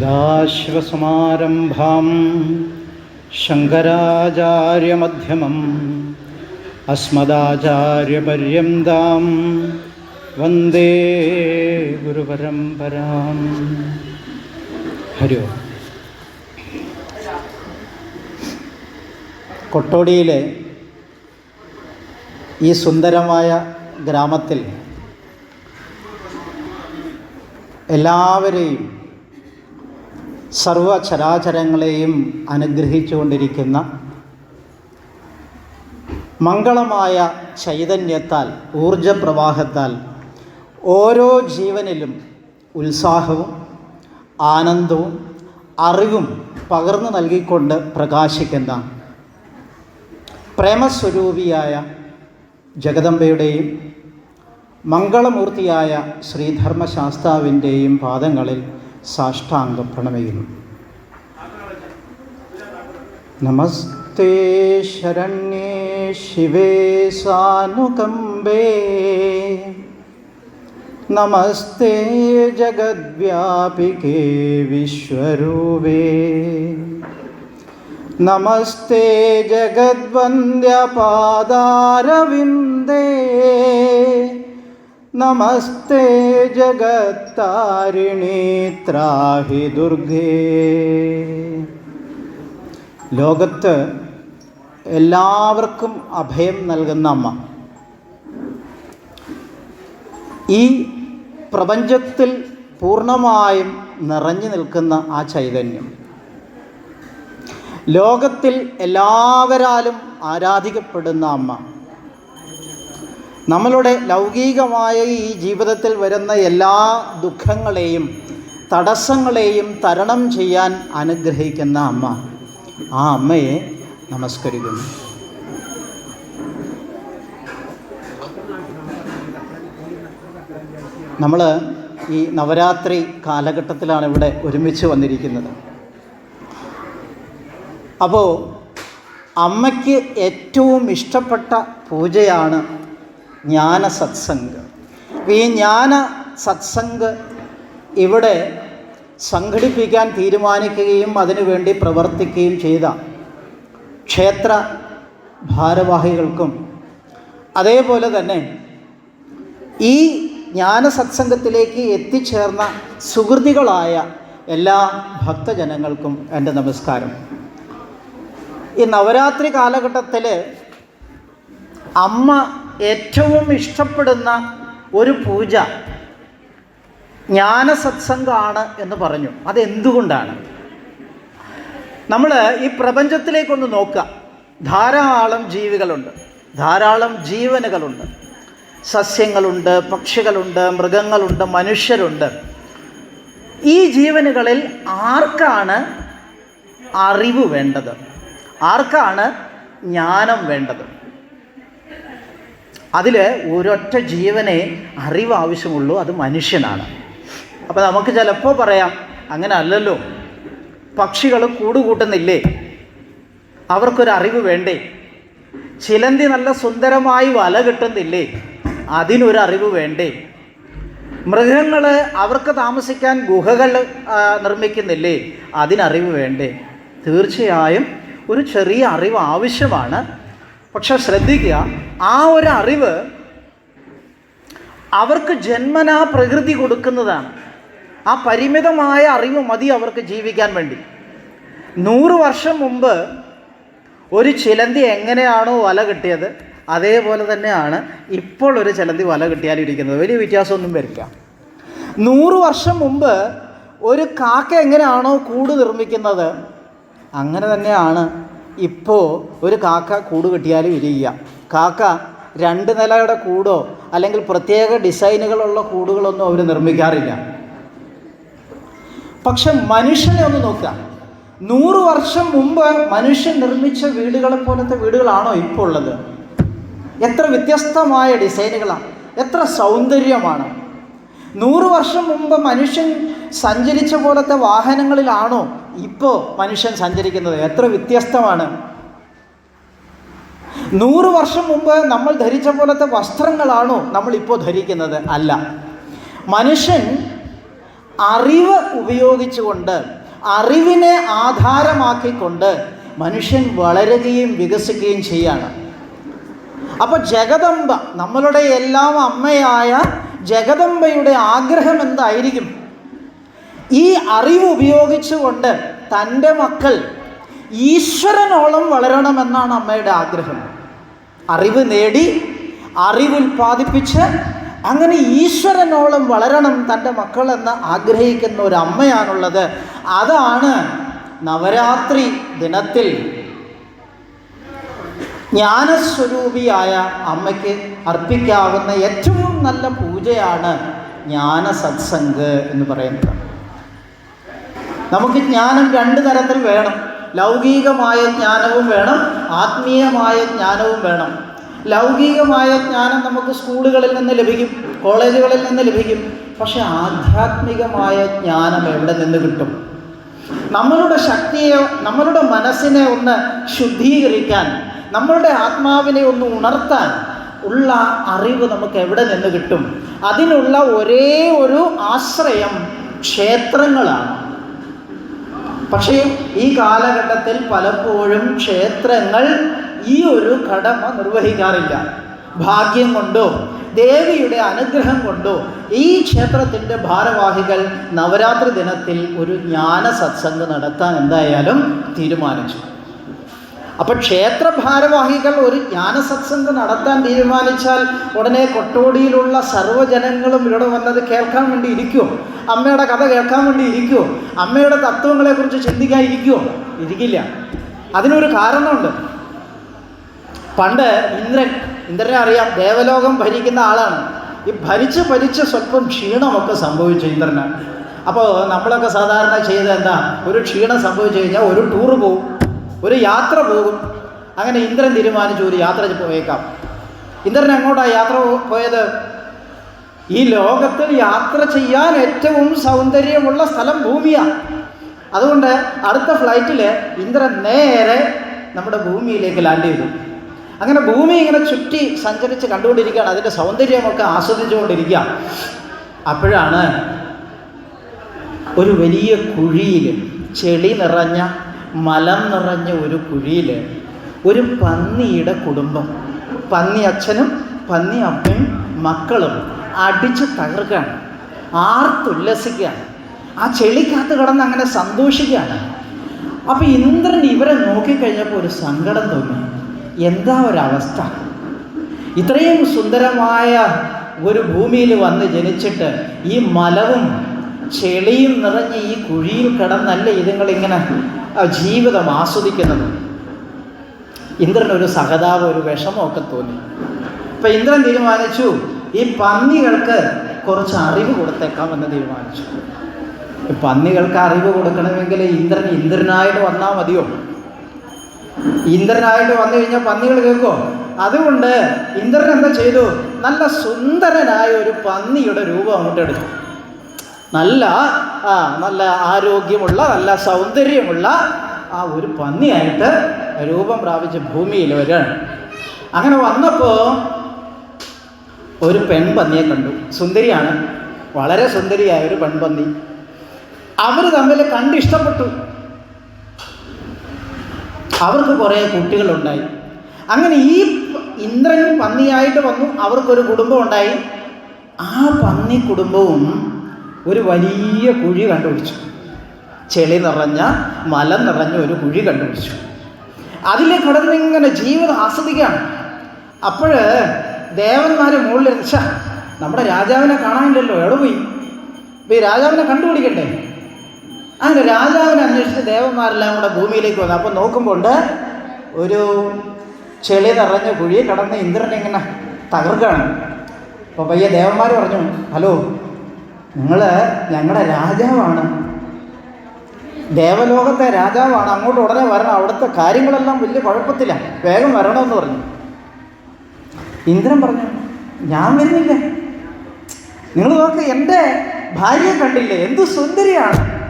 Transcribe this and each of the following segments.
സദാശിവസമാരംഭാം ശങ്കരാചാര്യമധ്യമം അസ്മദാചാര്യപര്യന്താം വന്ദേ ഗുരുപരമ്പരാം. ഹരി ഓം കൊട്ടോടിയിലെ ഈ സുന്ദരമായ ഗ്രാമത്തിൽ എല്ലാവരെയും സർവചരാചരങ്ങളെയും അനുഗ്രഹിച്ചുകൊണ്ടിരിക്കുന്ന മംഗളമായ ചൈതന്യത്താൽ ഊർജപ്രവാഹത്താൽ ഓരോ ജീവനിലും ഉത്സാഹവും ആനന്ദവും അറിവും പകർന്നു നൽകിക്കൊണ്ട് പ്രകാശിക്കുന്ന പ്രേമസ്വരൂപിയായ ജഗദംബയുടെയും മംഗളമൂർത്തിയായ ശ്രീധർമ്മശാസ്താവിന്റെയും പാദങ്ങളിൽ സാഷ്ടാംഗം പ്രണമയുന്നു നമസ്തേ ശരണ്യേ ശിവേ സാനുകമ്പേ. നമസ്തേ ജഗദ്വ്യാപികേ വിശ്വരൂപേ. നമസ്തേ ജഗദ്വന്ദ്യപാദാരവിന്ദേ. നമസ്തേ ജഗത്താരിണി ത്രാഹി ദുർഗേ. ലോകത്ത് എല്ലാവർക്കും അഭയം നൽകുന്ന അമ്മ. ഈ പ്രപഞ്ചത്തിൽ പൂർണമായും നിറഞ്ഞു നിൽക്കുന്ന ആ ചൈതന്യം. ലോകത്തിൽ എല്ലാവരാലും ആരാധിക്കപ്പെടുന്ന അമ്മ. നമ്മളുടെ ലൗകികമായ ഈ ജീവിതത്തിൽ വരുന്ന എല്ലാ ദുഃഖങ്ങളെയും തടസ്സങ്ങളെയും തരണം ചെയ്യാൻ അനുഗ്രഹിക്കുന്ന അമ്മ. ആ അമ്മയെ നമസ്കരിക്കുന്നു. നമ്മൾ ഈ നവരാത്രി കാലഘട്ടത്തിലാണ് ഇവിടെ ഒരുമിച്ച് വന്നിരിക്കുന്നത്. അപ്പോൾ അമ്മയ്ക്ക് ഏറ്റവും ഇഷ്ടപ്പെട്ട പൂജയാണ് ജ്ഞാന സത്സംഗ്. ഈ ജ്ഞാന സത്സംഗ് ഇവിടെ സംഘടിപ്പിക്കാൻ തീരുമാനിക്കുകയും അതിനുവേണ്ടി പ്രവർത്തിക്കുകയും ചെയ്ത ക്ഷേത്ര ഭാരവാഹികൾക്കും അതേപോലെ തന്നെ ഈ ജ്ഞാന സത്സംഗത്തിലേക്ക് എത്തിച്ചേർന്ന സുഹൃതികളായ എല്ലാ ഭക്തജനങ്ങൾക്കും എന്റെ നമസ്കാരം. ഈ നവരാത്രി കാലഘട്ടത്തിൽ അമ്മ ഏറ്റവും ഇഷ്ടപ്പെടുന്ന ഒരു പൂജ ജ്ഞാന സത്സംഗമാണ് എന്ന് പറഞ്ഞു. അതെന്തുകൊണ്ടാണ്? നമ്മൾ ഈ പ്രപഞ്ചത്തിലേക്കൊന്ന് നോക്കുക. ധാരാളം ജീവികളുണ്ട്. ധാരാളം ജീവനുകളുണ്ട്. സസ്യങ്ങളുണ്ട് പക്ഷികളുണ്ട് മൃഗങ്ങളുണ്ട് മനുഷ്യരുണ്ട്. ഈ ജീവനുകളിൽ ആർക്കാണ് അറിവ് വേണ്ടത്? ആർക്കാണ് ജ്ഞാനം വേണ്ടത്? അതിൽ ഒരൊറ്റ ജീവനെ അറിവ് ആവശ്യമുള്ളൂ അത് മനുഷ്യനാണ്. അപ്പോൾ നമുക്ക് ചിലപ്പോൾ പറയാം അങ്ങനെ അല്ലല്ലോ പക്ഷികൾ കൂടുകൂട്ടുന്നില്ലേ? അവർക്കൊരു അറിവ് വേണ്ടേ? ചിലന്തി നല്ല സുന്ദരമായി വല കിട്ടുന്നില്ലേ? അതിനൊരു അറിവ് വേണ്ടേ? മൃഗങ്ങൾ അവർക്ക് താമസിക്കാൻ ഗുഹകൾ നിർമ്മിക്കുന്നില്ലേ? അതിനറിവ് വേണ്ടേ? തീർച്ചയായും ഒരു ചെറിയ അറിവ് ആവശ്യമാണ്. പക്ഷെ ശ്രദ്ധിക്കുക ആ ഒരു അറിവ് അവർക്ക് ജന്മനാ പ്രകൃതി കൊടുക്കുന്നതാണ്. ആ പരിമിതമായ അറിവ് മതി അവർക്ക് ജീവിക്കാൻ വേണ്ടി. നൂറ് വർഷം മുമ്പ് ഒരു ചിലന്തി എങ്ങനെയാണോ വല കിട്ടിയത് അതേപോലെ തന്നെയാണ് ഇപ്പോൾ ഒരു ചിലന്തി വല കിട്ടിയാലിരിക്കുന്നത് വലിയ വ്യത്യാസമൊന്നും വരില്ല. നൂറ് വർഷം മുമ്പ് ഒരു കാക്ക എങ്ങനെയാണോ കൂട് നിർമ്മിക്കുന്നത് അങ്ങനെ തന്നെയാണ് ഇപ്പോൾ ഒരു കാക്ക കൂട് കിട്ടിയാലും ഇരിക്കുക കാക്ക രണ്ട് നിലയുടെ കൂടോ അല്ലെങ്കിൽ പ്രത്യേക ഡിസൈനുകളുള്ള കൂടുകളൊന്നും അവർ നിർമ്മിക്കാറില്ല. പക്ഷെ മനുഷ്യനെ ഒന്ന് നോക്കുക. നൂറ് വർഷം മുമ്പ് മനുഷ്യൻ നിർമ്മിച്ച വീടുകളെ പോലത്തെ വീടുകളാണോ ഇപ്പോൾ ഉള്ളത്? എത്ര വ്യത്യസ്തമായ ഡിസൈനുകളാണ്. എത്ര സൗന്ദര്യമാണ്. നൂറ് വർഷം മുമ്പ് മനുഷ്യൻ സഞ്ചരിച്ച പോലത്തെ വാഹനങ്ങളിലാണോ ഇപ്പോൾ മനുഷ്യൻ സഞ്ചരിക്കുന്നത്? എത്ര വ്യത്യസ്തമാണ്. നൂറ് വർഷം മുമ്പ് നമ്മൾ ധരിച്ച പോലത്തെ വസ്ത്രങ്ങളാണോ നമ്മൾ ഇപ്പോൾ ധരിക്കുന്നത്? അല്ല. മനുഷ്യൻ അറിവ് ഉപയോഗിച്ചുകൊണ്ട് അറിവിനെ ആധാരമാക്കിക്കൊണ്ട് മനുഷ്യൻ വളരുകയും വികസിക്കുകയും ചെയ്യാണ്. അപ്പോൾ ജഗദമ്പ നമ്മളുടെ എല്ലാം അമ്മയായ ജഗദംബയുടെ ആഗ്രഹം എന്തായിരിക്കും? ഈ അറിവ് ഉപയോഗിച്ചുകൊണ്ട് തന്റെ മക്കൾ ഈശ്വരനോളം വളരണമെന്നാണ് അമ്മയുടെ ആഗ്രഹം. അറിവ് നേടി അറിവ് ഉൽപ്പാദിപ്പിച്ച് അങ്ങനെ ഈശ്വരനോളം വളരണം തന്റെ മക്കളെന്ന് ആഗ്രഹിക്കുന്ന ഒരു അമ്മയാണുള്ളത്. അതാണ് നവരാത്രി ദിനത്തിൽ ജ്ഞാനസ്വരൂപിയായ അമ്മയ്ക്ക് അർപ്പിക്കാവുന്ന ഏറ്റവും നല്ല പൂജയാണ് ജ്ഞാന സത്സംഗ് എന്ന് പറയുന്നത്. നമുക്ക് ജ്ഞാനം രണ്ട് തരത്തിൽ വേണം. ലൗകികമായ ജ്ഞാനവും വേണം ആത്മീയമായ ജ്ഞാനവും വേണം. ലൗകികമായ ജ്ഞാനം നമുക്ക് സ്കൂളുകളിൽ നിന്ന് ലഭിക്കും കോളേജുകളിൽ നിന്ന് ലഭിക്കും. പക്ഷെ ആധ്യാത്മികമായ ജ്ഞാനം എവിടെ നിന്ന് കിട്ടും? നമ്മളുടെ ശക്തിയെ നമ്മളുടെ മനസ്സിനെ ഒന്ന് ശുദ്ധീകരിക്കാൻ നമ്മളുടെ ആത്മാവിനെ ഒന്ന് ഉണർത്താൻ ഉള്ള അറിവ് നമുക്ക് എവിടെ നിന്ന് കിട്ടും? അതിനുള്ള ഒരേ ഒരു ആശ്രയം ക്ഷേത്രങ്ങളാണ്. പക്ഷേ ഈ കാലഘട്ടത്തിൽ പലപ്പോഴും ക്ഷേത്രങ്ങൾ ഈ ഒരു കടമ നിർവഹിക്കാറില്ല. ഭാഗ്യം കൊണ്ടോ ദേവിയുടെ അനുഗ്രഹം കൊണ്ടോ ഈ ക്ഷേത്രത്തിന്റെ ഭാരവാഹികൾ നവരാത്രി ദിനത്തിൽ ഒരു ജ്ഞാന സത്സംഗം നടത്താൻ എന്തായാലും തീരുമാനിച്ചു. അപ്പോൾ ക്ഷേത്ര ഭാരവാഹികൾ ഒരു ജ്ഞാന സത്സംഗ് നടത്താൻ തീരുമാനിച്ചാൽ ഉടനെ കൊട്ടോടിയിലുള്ള സർവജനങ്ങളും ഇവിടെ വന്നത് കേൾക്കാൻ വേണ്ടി ഇരിക്കുമോ അമ്മയുടെ കഥ കേൾക്കാൻ വേണ്ടി ഇരിക്കുമോ അമ്മയുടെ തത്വങ്ങളെക്കുറിച്ച് ചിന്തിക്കാൻ ഇരിക്കുമോ ഇരിക്കില്ല. അതിനൊരു കാരണമുണ്ട്. പണ്ട് ഇന്ദ്രൻ ഇന്ദ്രനെ അറിയാം ദേവലോകം ഭരിക്കുന്ന ആളാണ്. ഈ ഭരിച്ച് ഭരിച്ച് സ്വല്പം ക്ഷീണമൊക്കെ സംഭവിച്ചു ഇന്ദ്രന്. അപ്പോൾ നമ്മളൊക്കെ സാധാരണ ചെയ്ത എന്താ? ഒരു ക്ഷീണം സംഭവിച്ചു കഴിഞ്ഞാൽ ഒരു ടൂറ് പോകും ഒരു യാത്ര പോകും. അങ്ങനെ ഇന്ദ്രൻ തീരുമാനിച്ചു ഒരു യാത്ര പോയേക്കാം. ഇന്ദ്രൻ എങ്ങോട്ടാണ് യാത്ര പോയത് ഈ ലോകത്തിൽ യാത്ര ചെയ്യാൻ ഏറ്റവും സൗന്ദര്യമുള്ള സ്ഥലം ഭൂമിയാണ് അതുകൊണ്ട് അടുത്ത ഫ്ലൈറ്റിൽ ഇന്ദ്രൻ നേരെ നമ്മുടെ ഭൂമിയിലേക്ക് ലാൻഡ് ചെയ്തു. അങ്ങനെ ഭൂമി ഇങ്ങനെ ചുറ്റി സഞ്ചരിച്ച് കണ്ടുകൊണ്ടിരിക്കുകയാണ്. അതിന്റെ സൗന്ദര്യമൊക്കെ ആസ്വദിച്ചുകൊണ്ടിരിക്കുക അപ്പോഴാണ് ഒരു വലിയ കുഴിയിൽ ചെളി നിറഞ്ഞ മലം നിറഞ്ഞ ഒരു കുഴിയിൽ ഒരു പന്നിയുടെ കുടുംബം. പന്നി അച്ഛനും പന്നി അമ്മയും മക്കളും അടിച്ച് തകർക്കുകയാണ്. ആർത്തുല്ലസിക്കുകയാണ്. ആ ചെളിക്കകത്ത് കിടന്ന് അങ്ങനെ സന്തോഷിക്കുകയാണ്. അപ്പോൾ ഇന്ദ്രൻ ഇവരെ നോക്കിക്കഴിഞ്ഞപ്പോൾ ഒരു സങ്കടം തോന്നി. എന്താ ഒരവസ്ഥ? ഇത്രയും സുന്ദരമായ ഒരു ഭൂമിയിൽ വന്ന് ജനിച്ചിട്ട് ഈ മലവും ചെളിയും നിറഞ്ഞ് ഈ കുഴിയിൽ കിടന്നല്ലേ ഇതുങ്ങളിങ്ങനെ ജീവിതം ആസ്വദിക്കുന്നത്? ഇന്ദ്രൻ ഒരു സഹതാപം ഒരു വിഷമമൊക്കെ തോന്നി. അപ്പം ഇന്ദ്രൻ തീരുമാനിച്ചു ഈ പന്നികൾക്ക് കുറച്ച് അറിവ് കൊടുത്തേക്കാമെന്ന് തീരുമാനിച്ചു. പന്നികൾക്ക് അറിവ് കൊടുക്കണമെങ്കിൽ ഇന്ദ്രൻ ഇന്ദ്രനായിട്ട് വന്നാൽ മതിയോ? ഇന്ദ്രനായിട്ട് വന്നു കഴിഞ്ഞാൽ പന്നികൾ കേൾക്കോ അതുകൊണ്ട് ഇന്ദ്രൻ എന്താ ചെയ്തു? നല്ല സുന്ദരനായ ഒരു പന്നിയുടെ രൂപം അങ്ങോട്ട് എടുത്തു. നല്ല ആ നല്ല ആരോഗ്യമുള്ള നല്ല സൗന്ദര്യമുള്ള ആ ഒരു പന്നിയായിട്ട് രൂപം പ്രാപിച്ച ഭൂമിയിൽ വരികയാണ്. അങ്ങനെ വന്നപ്പോൾ ഒരു പെൺപന്നിയെ കണ്ടു. സുന്ദരിയാണ്. വളരെ സുന്ദരിയായ ഒരു പെൺപന്നി. അവർ തമ്മിൽ കണ്ടിഷ്ടപ്പെട്ടു അവർക്ക് കുറേ കുട്ടികളുണ്ടായി. അങ്ങനെ ഈ ഇന്ദ്രൻ പന്നിയായിട്ട് വന്നു. അവർക്കൊരു കുടുംബം ഉണ്ടായി. ആ പന്നി കുടുംബവും ഒരു വലിയ കുഴി കണ്ടുപിടിച്ചു. ചെളി നിറഞ്ഞ മലം നിറഞ്ഞ ഒരു കുഴി കണ്ടുപിടിച്ചു. അതിലെ കിടന്നിങ്ങനെ ജീവിതം ആസ്വദിക്കുകയാണ്. അപ്പോൾ ദേവന്മാരെ മുകളിൽ ഛ നമ്മുടെ രാജാവിനെ കാണാനില്ലല്ലോ എവിടെ പോയി? അപ്പോൾ ഈ രാജാവിനെ കണ്ടുപിടിക്കണ്ടേ? അങ്ങനെ രാജാവിനെ അന്വേഷിച്ച് ദേവന്മാരെല്ലാം കൂടെ ഭൂമിയിലേക്ക് വന്നു. അപ്പോൾ നോക്കുമ്പോൾ ഒരു ചെളി നിറഞ്ഞ കുഴി കടന്ന് ഇന്ദ്രൻ ഇങ്ങനെ തകർക്കുകയാണ്. അപ്പോൾ പയ്യെ ദേവന്മാർ പറഞ്ഞു ഹലോ നിങ്ങൾ ഞങ്ങളുടെ രാജാവാണ്. ദേവലോകത്തെ രാജാവാണ്. അങ്ങോട്ട് ഉടനെ വരണം. അവിടുത്തെ കാര്യങ്ങളെല്ലാം വലിയ കുഴപ്പത്തില്ല വേഗം വരണമെന്ന് പറഞ്ഞു. ഇന്ദ്രൻ പറഞ്ഞു ഞാൻ വരുന്നില്ല. നിങ്ങൾ നോക്ക് എന്റെ ഭാര്യയെ കണ്ടില്ലേ? എന്ത് സുന്ദരിയാണ്.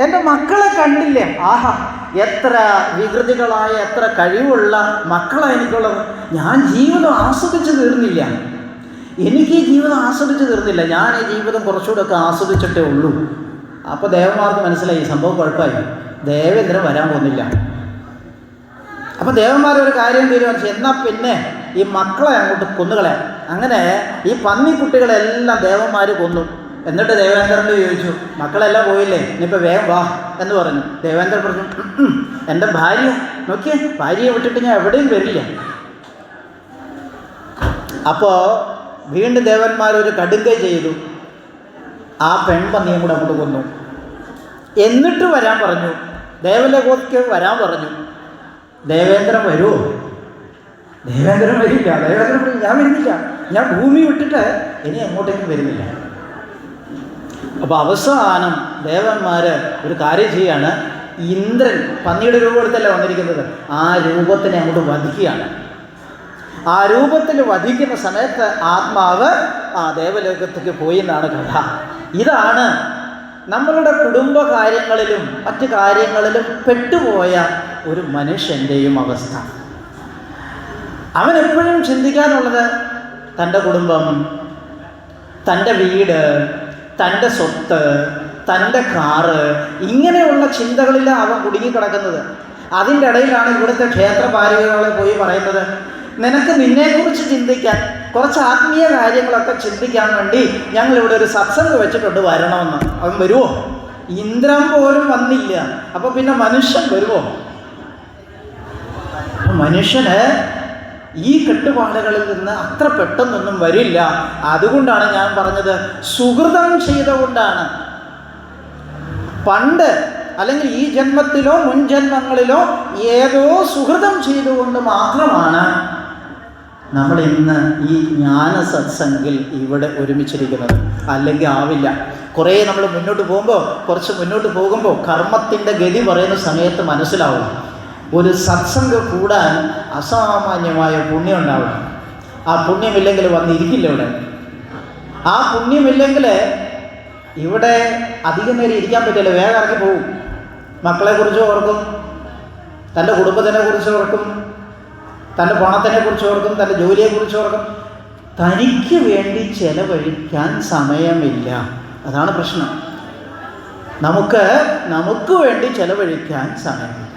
എന്റെ മക്കളെ കണ്ടില്ലേ? ആഹാ എത്ര വികൃതികളായ എത്ര കഴിവുള്ള മക്കളാണ് എനിക്കുള്ളത്. ഞാൻ ജീവിതം ആസ്വദിച്ച് തീർന്നില്ല. എനിക്ക് ഈ ജീവിതം ആസ്വദിച്ച് തീർന്നില്ല. ഞാൻ ഈ ജീവിതം കുറച്ചുകൂടെ ഒക്കെ ആസ്വദിച്ചിട്ടേ ഉള്ളൂ. അപ്പോൾ ദേവന്മാർക്ക് മനസ്സിലായി സംഭവം കുഴപ്പമായി. ദേവേന്ദ്രൻ വരാൻ പോകുന്നില്ല. അപ്പോൾ ദേവന്മാർ ഒരു കാര്യം തീരുമാനിച്ചു. എന്നാൽ പിന്നെ ഈ മക്കളെ അങ്ങോട്ട് കൊന്നുകളയാം അങ്ങനെ ഈ പന്നിക്കുട്ടികളെല്ലാം ദേവന്മാർ കൊന്നു. എന്നിട്ട് ദേവേന്ദ്രൻ ചോദിച്ചു മക്കളെല്ലാം പോയില്ലേ? ഇനിയിപ്പോൾ വേഗം വാ. എന്ന് പറഞ്ഞു. ദേവേന്ദ്രൻ പറഞ്ഞു "ഉം, ഉം, എന്റെ ഭാര്യ നോക്കിയേ ഭാര്യയെ വിട്ടിട്ട് ഞാൻ എവിടെയും വരില്ല. അപ്പോൾ വീണ്ടും ദേവന്മാർ ഒരു കടുങ്കൈ ചെയ്തു. ആ പെൺപന്നിയും കൂടെ അങ്ങോട്ട് കൊന്നു. എന്നിട്ട് വരാൻ പറഞ്ഞു. ദേവലോകത്തേക്ക് വരാൻ പറഞ്ഞു. ദേവേന്ദ്രൻ വരുമോ ദേവേന്ദ്രൻ വരില്ല. ദേവേന്ദ്രൻ ഞാൻ വരുന്നില്ല. ഞാൻ ഭൂമി വിട്ടിട്ട് ഇനി എങ്ങോട്ടേക്കും വരുന്നില്ല. അപ്പോൾ അവസാനം ദേവന്മാർ ഒരു കാര്യം ചെയ്യാണ്. ഇന്ദ്രൻ പന്നിയുടെ രൂപം വന്നിരിക്കുന്നത്? ആ രൂപത്തിനെ അങ്ങോട്ട് വധിക്കുകയാണ്. ആ രൂപത്തിൽ വധിക്കുന്ന സമയത്ത് ആത്മാവ് ആ ദേവലോകത്തേക്ക് പോയി എന്നാണ് കഥ. ഇതാണ് നമ്മളുടെ കുടുംബകാര്യങ്ങളിലും മറ്റു കാര്യങ്ങളിലും പെട്ടുപോയ ഒരു മനുഷ്യന്റെയും അവസ്ഥ. അവൻ എപ്പോഴും ചിന്തിക്കാനുള്ളത് തന്റെ കുടുംബം തന്റെ വീട് തന്റെ സ്വത്ത് തന്റെ കാറ് ഇങ്ങനെയുള്ള ചിന്തകളിലാണ് അവൻ കുടുങ്ങിക്കിടക്കുന്നത്. അതിന്റെ ഇടയിലാണ് ഇവിടുത്തെ ക്ഷേത്രപാലികളെ പോയി പറയുന്നത് നിനക്ക് നിന്നെക്കുറിച്ച് ചിന്തിക്കാൻ കുറച്ച് ആത്മീയ കാര്യങ്ങളൊക്കെ ചിന്തിക്കാൻ വേണ്ടി ഞങ്ങൾ ഇവിടെ ഒരു സത്സംഗം വെച്ചിട്ടുണ്ട് വരണമെന്ന്. അവൻ വരുമോ ഇന്ദ്രൻ പോലും വന്നില്ല. അപ്പോൾ പിന്നെ മനുഷ്യൻ വരുമോ മനുഷ്യന് ഈ കെട്ടുപാടുകളിൽ നിന്ന് അത്ര പെട്ടെന്നൊന്നും വരില്ല. അതുകൊണ്ടാണ് ഞാൻ പറഞ്ഞത് സുഹൃതം ചെയ്തുകൊണ്ടാണ്. പണ്ട് അല്ലെങ്കിൽ ഈ ജന്മത്തിലോ മുൻ ജന്മങ്ങളിലോ ഏതോ സുഹൃതം ചെയ്തുകൊണ്ട് മാത്രമാണ് നമ്മൾ ഇന്ന് ഈ ജ്ഞാന സത്സംഗിൽ ഇവിടെ ഒരുമിച്ചിരിക്കുന്നത്. അല്ലെങ്കിൽ ആവില്ല. കുറേ നമ്മൾ മുന്നോട്ട് പോകുമ്പോൾ കുറച്ച് മുന്നോട്ട് പോകുമ്പോൾ കർമ്മത്തിന്റെ ഗതി പറയുന്ന സമയത്ത് മനസ്സിലാവും. ഒരു സത്സംഗം കൂടാൻ അസാമാന്യമായ പുണ്യം ഉണ്ടാവണം. ആ പുണ്യമില്ലെങ്കിൽ വന്നിരിക്കില്ല ഇവിടെ. ആ പുണ്യമില്ലെങ്കിൽ ഇവിടെ അധികം നേരം ഇരിക്കാൻ പറ്റില്ല. വേഗം ഇറങ്ങി പോകും മക്കളെക്കുറിച്ച് ഓർക്കും. തന്റെ കുടുംബത്തിനെ കുറിച്ച് ഓർക്കും. തന്റെ പണത്തിനെ കുറിച്ച് ഓർക്കും തന്റെ ജോലിയെക്കുറിച്ച് ഓർക്കും. തനിക്ക് വേണ്ടി ചെലവഴിക്കാൻ സമയമില്ല. അതാണ് പ്രശ്നം. നമുക്ക് നമുക്ക് വേണ്ടി ചെലവഴിക്കാൻ സമയമില്ല.